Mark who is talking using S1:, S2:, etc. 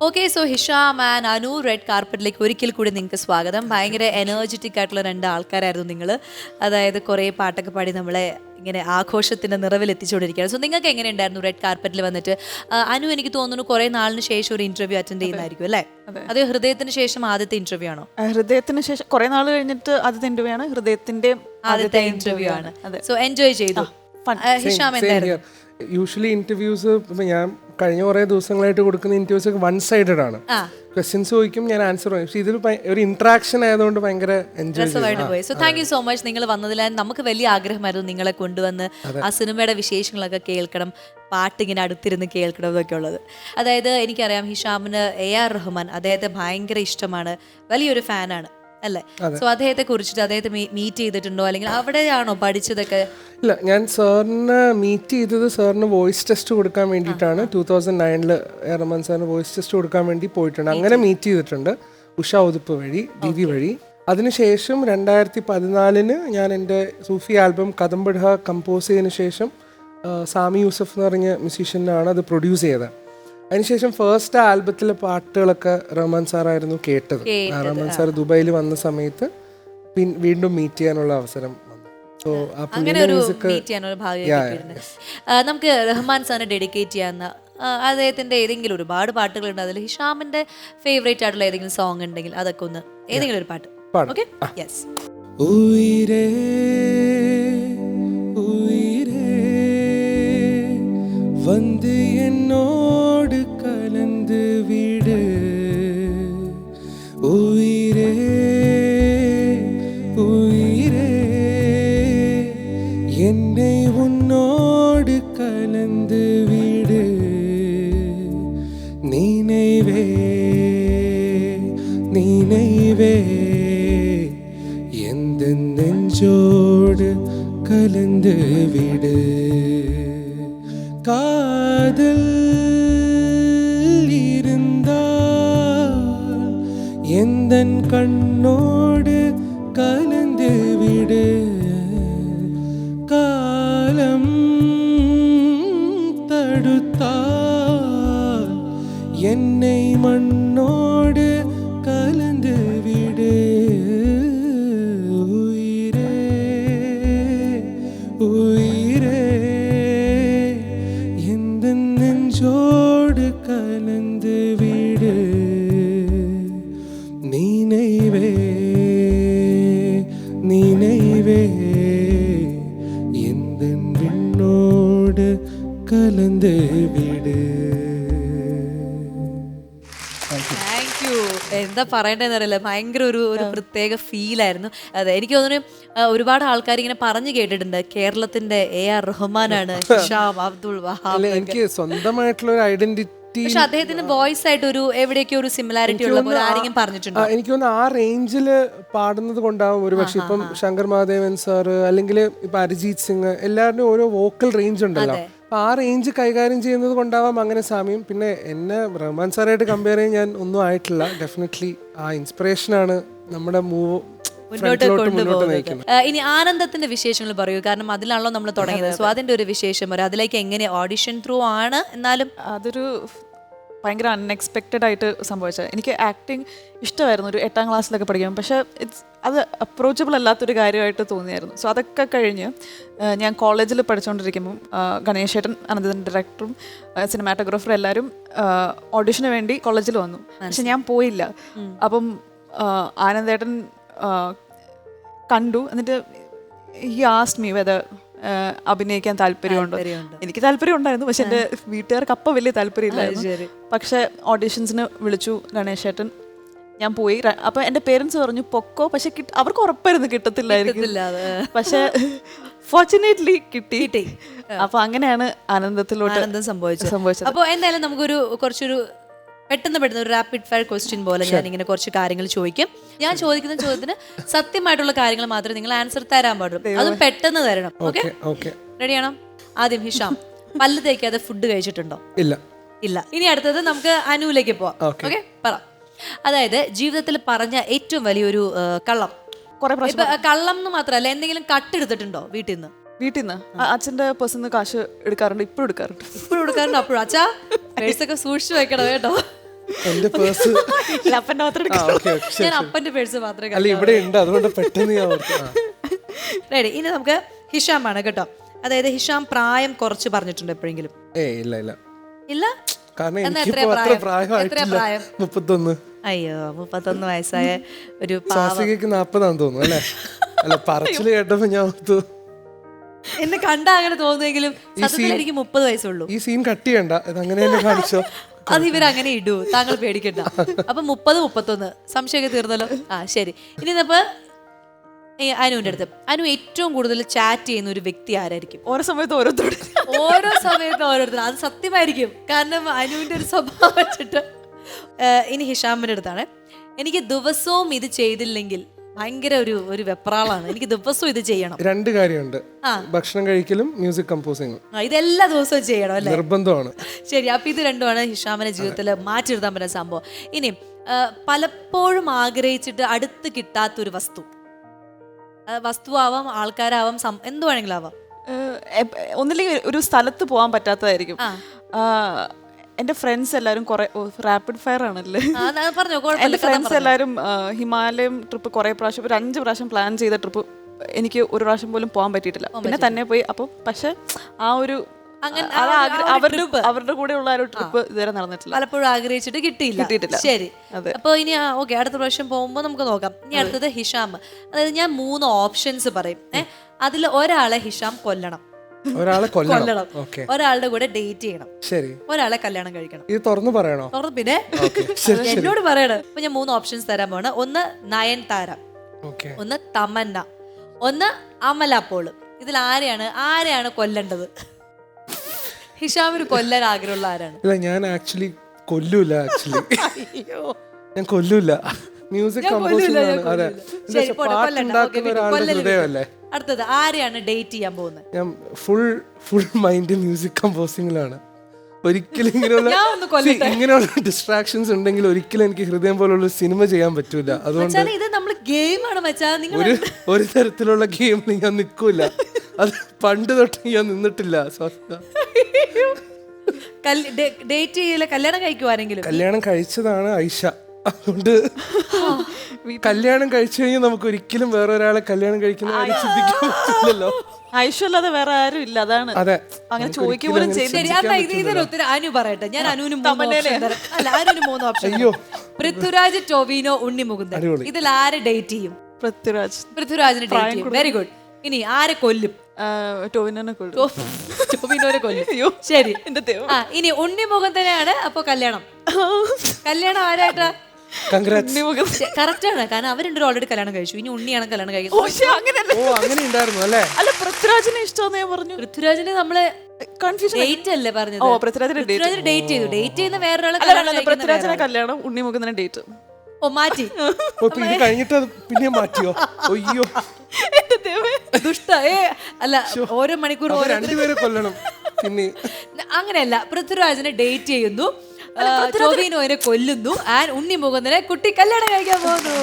S1: Okay so Hisham and Anu red കാർപ്പറ്റിലേക്ക് ഒരിക്കൽ കൂടി നിങ്ങൾക്ക് സ്വാഗതം. ഭയങ്കര എനർജറ്റിക് ആയിട്ടുള്ള രണ്ട് ആൾക്കാരായിരുന്നു നിങ്ങൾ അതായത് കുറേ പാട്ടൊക്കെ പാടി നമ്മളെ ഇങ്ങനെ ആഘോഷത്തിന്റെ നിറവിൽ എത്തിച്ചുകൊണ്ടിരിക്കുകയാണ്. സോ നിങ്ങൾക്ക് എങ്ങനെ ഉണ്ടായിരുന്നു റെഡ് കാർപ്പറ്റിൽ വന്നിട്ട്? അനു എനിക്ക് തോന്നുന്നു കുറേ നാളിന് ശേഷം ഒരു ഇന്റർവ്യൂ അറ്റൻഡ് ചെയ്യുന്നതായിരിക്കും അല്ലേ? അത്. ഹൃദയത്തിന് ശേഷം ആദ്യത്തെ ഇന്റർവ്യൂ ആണോ?
S2: ഹൃദയത്തിന് ശേഷം കുറേ നാൾ കഴിഞ്ഞിട്ട് ആദ്യത്തെ ഇന്റർവ്യൂ ആണ്. ഹൃദയത്തിന്റെ
S1: ആദ്യത്തെ ഇന്റർവ്യൂ ആണ്.
S2: അതെ.
S1: സോ എൻജോയ് ചെയ്തു. ഹിഷാം എന്തായിരുന്നു?
S3: യൂഷ്വലി ഇന്റർവ്യൂസ് ഇപ്പൊ ഞാൻ കഴിഞ്ഞ കുറേ ദിവസങ്ങളായിട്ട് കൊടുക്കുന്ന ഇന്റർവ്യൂസ് ഒക്കെ വൺ സൈഡഡ് ആണ്. ക്വസ്റ്റ്യൻസ് ചോദിക്കും ഞാൻ ആൻസർ പറയും. പക്ഷേ ഇതിൽ ഒരു ഇന്ററാക്ഷൻ ആയതുകൊണ്ട് ഭയങ്കര എൻജോയ്
S1: രസമായിട്ട് പോയി. So thank you so much നിങ്ങൾ വന്നതിൽ നമുക്ക് വലിയ ആഗ്രഹമായിരുന്നു നിങ്ങളെ കൊണ്ടുവന്ന് ആ സിനിമയുടെ വിശേഷങ്ങളൊക്കെ കേൾക്കണം പാട്ടിങ്ങനെ അടുത്തിരുന്ന് കേൾക്കണം എന്നൊക്കെ ഉള്ളത്. അതായത് എനിക്കറിയാം ഹിഷാമിന് എ ആർ റഹ്മാൻ അദ്ദേഹത്തെ ഭയങ്കര ഇഷ്ടമാണ്. വലിയൊരു ഫാനാണ് അല്ലേ? സോ അദ്ദേഹത്തെ കുറിച്ചിട്ട് അദ്ദേഹത്തെ മീറ്റ് ചെയ്തിട്ടുണ്ടോ? അല്ലെങ്കിൽ അവിടെയാണോ പഠിച്ചതൊക്കെ?
S3: ഇല്ല ഞാൻ സാറിന് മീറ്റ് ചെയ്തത് സാറിന് വോയിസ് ടെസ്റ്റ് കൊടുക്കാൻ വേണ്ടിയിട്ടാണ്. ടൂ തൗസൻഡ് നയനിൽ റഹ്മാൻ സാറിന് വോയിസ് ടെസ്റ്റ് കൊടുക്കാൻ വേണ്ടി പോയിട്ടുണ്ട്. അങ്ങനെ മീറ്റ് ചെയ്തിട്ടുണ്ട്. ഉഷ ഉതുപ്പ് വഴി ദിവി വഴി. അതിനുശേഷം രണ്ടായിരത്തി പതിനാലിന് ഞാൻ എന്റെ സൂഫി ആൽബം കദംബഡ കമ്പോസ് ചെയ്തതിന് ശേഷം സാമി യൂസഫ് എന്ന് പറഞ്ഞ മ്യൂസീഷ്യനാണ് അത് പ്രൊഡ്യൂസ് ചെയ്തത്. അതിനുശേഷം ഫസ്റ്റ് ആൽബത്തിലെ പാട്ടുകളൊക്കെ റഹ്മാൻ സാറായിരുന്നു കേട്ടത്. റഹ്മാൻ സാർ ദുബായിൽ വന്ന സമയത്ത് പിൻ വീണ്ടും മീറ്റ് ചെയ്യാനുള്ള അവസരം
S1: അങ്ങനെ ഒരു
S3: മ്യൂസിക്
S1: മീറ്റ് ചെയ്യാനൊരു ഭാഗ്യം നമുക്ക് റഹ്മാൻ സാറിന് ഡെഡിക്കേറ്റ് ചെയ്യാവുന്ന ആ, അദ്ദേഹത്തിന്റെ ഏതെങ്കിലും ഒരുപാട് പാട്ടുകളുണ്ട്. അതിൽ ഹിഷാമിന്റെ ഫേവറേറ്റ് ആയിട്ടുള്ള ഏതെങ്കിലും സോങ് ഉണ്ടെങ്കിൽ അതൊക്കെ ഒന്ന് ഏതെങ്കിലും ഒരു പാട്ട്.
S3: പാടാം.
S1: ഓക്കെ യെസ്
S3: காதல் இருந்தால் எந்த கண்ணோடு கலந்து விடு? காலம் தடுத்தால் என்னை மண் கலந்து விடு நினைவே நினைவே எந்த விண்ணோடு கலந்து விடு
S1: താങ്ക് യു എന്താ പറയണ്ടെന്ന് അറിയില്ല ഭയങ്കര ഒരു ഒരു പ്രത്യേക ഫീലായിരുന്നു അതെ എനിക്ക് തോന്നുന്നു ആ, ഒരുപാട് ആൾക്കാർ ഇങ്ങനെ പറഞ്ഞു കേട്ടിട്ടുണ്ട് കേരളത്തിന്റെ A R റഹ്മാനാണ് Hisham Abdul Wahab
S3: അല്ല എനിക്ക് സ്വന്തമായിട്ടുള്ള ഒരു ഐഡന്റിറ്റി
S1: പക്ഷെ അദ്ദേഹത്തിന് വോയിസ് ആയിട്ട് ഒരു എവിടെയൊക്കെ ഒരു സിമിലാരിറ്റി ഉള്ള പോലെ ആരെങ്കിലും പറഞ്ഞിട്ടുണ്ടോ?
S3: എനിക്ക് തോന്നുന്നു ആ റേഞ്ചിൽ പാടുന്നത് കൊണ്ടാവും ഒരു പക്ഷെ ഇപ്പം ശങ്കർ മഹാദേവൻ സാറ് അല്ലെങ്കിൽ ഇപ്പൊ അരിജീത് സിംഗ് എല്ലാവരുടെയും ഓരോ വോക്കൽ റേഞ്ച് ഉണ്ടല്ലോ. അപ്പൊ ആ റേഞ്ച് കൈകാര്യം ചെയ്യുന്നത് കൊണ്ടാവാം അങ്ങനെ സാമ്യം. പിന്നെ എന്നെ റഹ്മാൻ സാറായിട്ട് കമ്പയർ ചെയ്യാൻ ഞാൻ ഒന്നും ആയിട്ടില്ല. ഡെഫിനറ്റ്ലി ആ ഇൻസ്പിറേഷനാണ് നമ്മുടെ മൂവ്
S1: മുന്നോട്ട്
S3: മുന്നോട്ട്
S1: കൊണ്ടുപോകുന്നത് ഇനി ആനന്ദത്തിന്റെ വിശേഷങ്ങൾ പറയൂ കാരണം അതിലാണല്ലോ നമ്മൾ തുടങ്ങിയത് സോ അതിന്റെ ഒരു വിശേഷം പറയും അതിലേക്ക് എങ്ങനെ ഓഡിഷൻ ത്രൂ ആണ് എന്നാലും
S2: അതൊരു ഭയങ്കര അൺഎക്സ്പെക്റ്റഡ് ആയിട്ട് സംഭവിച്ചത്. എനിക്ക് ആക്ടിങ് ഇഷ്ടമായിരുന്നു. ഒരു എട്ടാം ക്ലാസ്സിലൊക്കെ പഠിക്കാൻ പക്ഷേ ഇറ്റ്സ് അത് അപ്രോച്ചബിൾ അല്ലാത്തൊരു കാര്യമായിട്ട് തോന്നിയായിരുന്നു. സോ അതൊക്കെ കഴിഞ്ഞ് ഞാൻ കോളേജിൽ പഠിച്ചുകൊണ്ടിരിക്കുമ്പം ഗണേശേട്ടൻ അനന്തൻ ഡയറക്ടറും സിനിമാറ്റോഗ്രാഫറും എല്ലാവരും ഓഡിഷന് വേണ്ടി കോളേജിൽ വന്നു. പക്ഷെ ഞാൻ പോയില്ല. അപ്പം ആനന്ദേട്ടൻ കണ്ടു. എന്നിട്ട് ഈ ആസ്റ്റ് മീ വെദർ അഭിനയിക്കാൻ താല്പര്യമുണ്ടോ? എനിക്ക് താല്പര്യം ഉണ്ടായിരുന്നു പക്ഷെ എന്റെ വീട്ടുകാർക്ക് അപ്പം വലിയ താല്പര്യമില്ലായിരുന്നു. പക്ഷെ ഓഡീഷൻസിന് വിളിച്ചു ഗണേശേട്ടൻ. ഞാൻ പോയി. അപ്പം എന്റെ പേരൻസ് പറഞ്ഞു പൊക്കോ പക്ഷെ അവർക്ക് ഉറപ്പായിരുന്നു കിട്ടത്തില്ലായിരിക്കും. പക്ഷെ ഫോർച്ചുനേറ്റ്ലി കിട്ടി. അപ്പൊ അങ്ങനെയാണ് ആനന്ദത്തിലോട്ട്
S1: ആനന്ദം സംഭവിച്ചത്.
S2: സംഭവിച്ചത്.
S1: അപ്പോൾ എന്തായാലും നമുക്കൊരു കുറച്ചൊരു പെട്ടെന്ന് പെട്ടെന്ന് ഒരു റാപ്പിഡ് ഫയർ ക്വസ്റ്റ്യൻ പോലെ ഞാൻ ഇങ്ങനെ കുറച്ച് കാര്യങ്ങൾ ചോദിക്കും. ഞാൻ ചോദിക്കുന്ന ചോദ്യത്തിന് സത്യമായിട്ടുള്ള കാര്യങ്ങൾ മാത്രമേ നിങ്ങൾ ആൻസർ തരാൻ പാടുള്ളൂ. അതും പെട്ടെന്ന് തരണം. ഓക്കെ റെഡിയാണോ ആദ്യം ഹിഷാം പല്ല് തേക്കാതെ ഫുഡ് കഴിച്ചിട്ടുണ്ടോ?
S3: ഇല്ല.
S1: ഇല്ല. ഇനി അടുത്തത് നമുക്ക് അനുവിലേക്ക് പോവാം. ഓക്കെ പറ. അതായത് ജീവിതത്തിൽ പറഞ്ഞ ഏറ്റവും വലിയൊരു കള്ളം. കള്ളം എന്ന് മാത്രമല്ല എന്തെങ്കിലും കട്ടെടുത്തിട്ടുണ്ടോ വീട്ടിൽ നിന്ന്
S2: വീട്ടിൽ നിന്ന് അച്ഛന്റെ പേഴ്സിൽ നിന്ന് കാശ് എടുക്കാറുണ്ട് ഇപ്പോഴും എടുക്കാറുണ്ട്.
S1: ഇപ്പോഴും എടുക്കാറുണ്ട് അപ്പോഴും. അച്ഛാ പേഴ്സൊക്കെ സൂക്ഷിച്ചു വെക്കണം കേട്ടോ.
S3: എന്റെ പേഴ്സ്
S2: മാത്രം
S1: ഞാൻ അപ്പന്റെ പേഴ്സ് മാത്രമേ
S3: അല്ല ഇവിടെ ഉണ്ട് അതുകൊണ്ട് പെട്ടെന്ന് ഞാൻ
S1: റെഡി ഇനി നമുക്ക് ഹിഷാം ആണ് കേട്ടോ. അതായത് ഹിഷാം പ്രായം കുറച്ച് പറഞ്ഞിട്ടുണ്ട് എപ്പോഴെങ്കിലും.
S3: ഇല്ല ഇല്ല.
S1: ഇല്ല?
S3: കാരണം അത്ര
S1: പ്രായം?
S3: മുപ്പത്തൊന്ന്.
S1: അയ്യോ മുപ്പത്തൊന്ന് വയസ്സായ ഒരു
S3: നാപ്പതാന്ന് തോന്നുന്നു അല്ലേ? അല്ല പറച്ചിൽ കേട്ടപ്പോ ഞാൻ ഓർത്തു.
S1: എന്നെ കണ്ടാ അങ്ങനെ തോന്നുമെങ്കിലും എനിക്ക് മുപ്പത് വയസ്സുള്ളൂ
S3: ഈ സീൻ കട്ട് ചെയ്യണ്ട ഇത് അങ്ങനെ തന്നെ കാണിച്ചോ.
S1: അത് അങ്ങനെ ഇടൂ. താങ്കൾ പേടിക്കണ്ട. അപ്പൊ മുപ്പത് മുപ്പത്തൊന്ന്. സംശയമൊക്കെ തീർന്നല്ലോ? ആ ശരി. ഇനി ഇന്നിപ്പോ അനുവിന്റെ അടുത്ത്. അനു ഏറ്റവും കൂടുതൽ ചാറ്റ് ചെയ്യുന്ന ഒരു വ്യക്തി ആരായിരിക്കും?
S2: ഓരോ സമയത്ത് ഓരോരുത്തർ
S1: ഓരോ സമയത്ത് ഓരോരുത്തർ. അത് സത്യമായിരിക്കും. കാരണം അനുവിന്റെ ഒരു സ്വഭാവം വെച്ചിട്ട്. ഇനി ഹിഷാമിന്റെ അടുത്താണ്. എനിക്ക് ദിവസവും ഇത് ചെയ്തില്ലെങ്കിൽ ഭയങ്കര ഒരു ഒരു വെപ്രാളാണ്. എനിക്ക് ദിവസവും ഇത് ചെയ്യണം.
S3: രണ്ട് കാര്യമുണ്ട്. ഭക്ഷണം കഴിക്കലും മ്യൂസിക് കമ്പോസിങ്ങും
S1: ഇതെല്ലാ ദിവസവും ചെയ്യണം അല്ലേ?
S3: നിർബന്ധമാണ്.
S1: ശരി അപ്പൊ ഇത് രണ്ടുമാണ് ഹിഷാമിന്റെ ജീവിതത്തിൽ മാറ്റിയെടുത്താൻ പറ്റുന്ന സംഭവം. ഇനി പലപ്പോഴും ആഗ്രഹിച്ചിട്ട് അടുത്ത് കിട്ടാത്തൊരു വസ്തു. ആ, വസ്തുവാവാം ആൾക്കാരാവാം എന്തുവാണെങ്കിലും എന്ത് വേണമെങ്കിലും ആവാം.
S2: ഒന്നില്ലെങ്കിൽ ഒരു സ്ഥലത്ത് പോകാൻ പറ്റാത്തതായിരിക്കും. എന്റെ ഫ്രണ്ട്സ് എല്ലാവരും കുറെ റാപ്പിഡ് ഫയർ ആണല്ലേ? എന്റെ ഫ്രണ്ട്സ്. എല്ലാവരും ഹിമാലയം ട്രിപ്പ് കുറെ പ്രാവശ്യം ഒരു അഞ്ച് പ്രാവശ്യം പ്ലാൻ ചെയ്ത ട്രിപ്പ് എനിക്ക് ഒരു പ്രാവശ്യം പോലും പോകാൻ പറ്റിയിട്ടില്ല. പിന്നെ തന്നെ പോയി അപ്പോൾ പക്ഷെ ആ ഒരു അവരുടെ അവരുടെ കൂടെ ഉള്ള ഒരു ട്രിപ്പ് ഇതുവരെ നടന്നിട്ടില്ല.
S1: പലപ്പോഴും ആഗ്രഹിച്ചിട്ട് കിട്ടിയില്ല.
S2: കിട്ടിയിട്ടില്ല.
S1: ശരി.
S2: അപ്പോൾ
S1: അപ്പൊ ഇനി ഓക്കെ അടുത്ത പ്രാവശ്യം പോകുമ്പോൾ നമുക്ക് നോക്കാം. ഇനി അടുത്തത് ഹിഷാം. അതായത് ഞാൻ മൂന്ന് ഓപ്ഷൻസ് പറയും. ഏഹ് അതിൽ ഒരാളെ ഹിഷാം കൊല്ലണം.
S3: ഒരാളെ കൊല്ലണം.
S1: ഒരാളുടെ കൂടെ ഡേറ്റ് ചെയ്യണം.
S3: ശരി.
S1: ഒരാളെ കല്യാണം കഴിക്കണം.
S3: ഇത് തുറന്നു പറയണോ?
S1: തുറന്ന് പിന്നെ എന്നോട് പറയണം. അപ്പൊ ഞാൻ മൂന്ന് ഓപ്ഷൻസ് തരാൻ പോണ് ഒന്ന്
S3: നയൻതാര.
S1: ഒന്ന് തമന്ന. ഒന്ന് അമല പോൾ ഇതിൽ ആരെയാണ് ആരെയാണ് കൊല്ലേണ്ടത്? ഹിഷാമിന് കൊല്ലാൻ ആഗ്രഹമുള്ള ആരാണ്?
S3: ഇല്ല ഞാൻ ആക്ച്വലി കൊല്ലൂല ആക്ച്വലി ഞാൻ കൊല്ലൂല. മ്യൂസിക് കമ്പോസിംഗ് ആണ്. അതെ.
S1: ശരി, പോട്ടെ, കൊല്ലണ്ട.
S3: പാട്ടുണ്ടാക്കുന്ന
S1: വിട്ടു.
S3: ഒരാളുടെ
S1: കൊല്ലല് വിട്ടു.
S3: ഹൃദയമല്ലേ?
S1: അടുത്തത് ആരെയാണ് ഡേറ്റ് ചെയ്യാൻ പോകുന്നത്?
S3: ഞാൻ ഫുൾ ഫുൾ മൈൻഡ് മ്യൂസിക് കമ്പോസിംഗിലാണ് ഒരിക്കലും ഇങ്ങനെയുള്ള
S1: ഞാൻ ഒന്ന് കൊല്ലട്ടെ.
S3: See, ഇങ്ങനെയുള്ള ഡിസ്ട്രാക്ഷൻസ് ഉണ്ടെങ്കിൽ ഒരിക്കലും എനിക്ക് ഹൃദയം പോലുള്ള സിനിമ ചെയ്യാൻ പറ്റൂല. അതുകൊണ്ട്
S1: മച്ചാനെ ഇത് നമ്മൾ ഗെയിമാണ് മച്ചാ. നിങ്ങൾ
S3: ഒരു ഒരു തരത്തിലുള്ള ഗെയിമിൽ ഞാൻ നിൽക്കൂല അത് പണ്ട് തൊട്ട് ഞാൻ നിന്നിട്ടില്ല സ്വസ്ഥ
S1: ഡേറ്റ് ചെയ്യില്ല കല്യാണം കഴിക്കുവാരെങ്കിലും
S3: കല്യാണം കഴിച്ചതാണ് ഐഷ. അതുകൊണ്ട് കല്യാണം കഴിച്ചു കഴിഞ്ഞാൽ നമുക്ക് ഒരിക്കലും വേറെ ഒരാളെ കല്യാണം കഴിക്കുന്ന കാര്യം ചിന്തിക്കാൻ പറ്റില്ലല്ലോ.
S2: ഐശ്വല്ലാതെ വേറെ ആരും ഇല്ല അതാണ്.
S3: അതെ.
S2: അങ്ങനെ ചോദിക്കുക പോലും
S1: ശരി
S3: പറ്റില്ലല്ലോ.
S1: ഇതിന് ഉത്തരം അനു പറയട്ടെ. ഞാൻ അനുവിന് മൂന്ന് option തരാം. അല്ല അനുവിന് മൂന്ന് ഓപ്ഷൻ
S3: അയ്യോ.
S1: പൃഥ്വിരാജ് ടോവിനോ ഉണ്ണി മുകുന്ദൻ
S3: അടിപൊളി.
S1: ഇതിൽ ആരെ ഡേറ്റ് ചെയ്യും?
S2: പൃഥ്വിരാജ്.
S1: പൃഥ്വിരാജിന് ഡേറ്റ് ചെയ്യും. വെരി ഗുഡ് ഇനി ആരെ കൊല്ലും?
S2: ആഹ് ടോവിനോനെ കൊള്ളു
S1: ടോ- ടൊവിനോനെ കൊല്ലും. ശരി.
S2: എന്റെ ദൈവം.
S1: ആ ഇനി ഉണ്ണി മുകുന്ദനെയാണ് അപ്പൊ കല്യാണം. കല്യാണം ആരായിട്ടാ?
S3: Congrats.
S1: കറക്റ്റ് ആണ്. കാരണം അവർ രണ്ടുപേരും ഓൾറെഡി കല്യാണം കഴിച്ചു. ഇനി ഉണ്ണിയാണ് കല്യാണം കഴിക്കുന്നത്.
S2: അങ്ങനെയല്ല.
S3: ഓ അങ്ങനെ ഉണ്ടായിരുന്നു അല്ലേ?
S2: അല്ല പൃഥ്വിരാജിനെ ഇഷ്ടമെന്ന് ഞാൻ പറഞ്ഞു.
S1: പൃഥ്വിരാജിന് നമ്മൾ
S2: കൺഫ്യൂഷൻ
S1: ഡേറ്റ് അല്ലേ പറഞ്ഞത്?
S2: ഓ ഡേറ്റ്
S1: പൃഥ്വിരാജിന് ഡേറ്റ് ചെയ്തു. ഡേറ്റ് ചെയ്യുന്ന വേറൊരാളെ
S2: അല്ല
S1: കല്യാണം.
S2: കല്യാണം ഡേറ്റ്
S1: ഓ മാറ്റി.
S3: ഇത് കഴിഞ്ഞിട്ട് പിന്നെ മാറ്റിയോ? അയ്യോ.
S2: എന്റെ ദൈവമേ.
S1: ദുഷ്ട ഏ അല്ല ഓരോ മണിക്കൂർ
S3: രണ്ടുപേരെ കൊല്ലണം. പിന്നെ
S1: അങ്ങനെയല്ല പൃഥ്വിരാജിനെ ഡേറ്റ് ചെയ്യുന്നു. അതിനെ കൊല്ലുന്നു. ആൻഡ് ഉണ്ണി മുകുന്ദനെ കുട്ടി കല്യാണം കഴിക്കാൻ പോകുന്നു.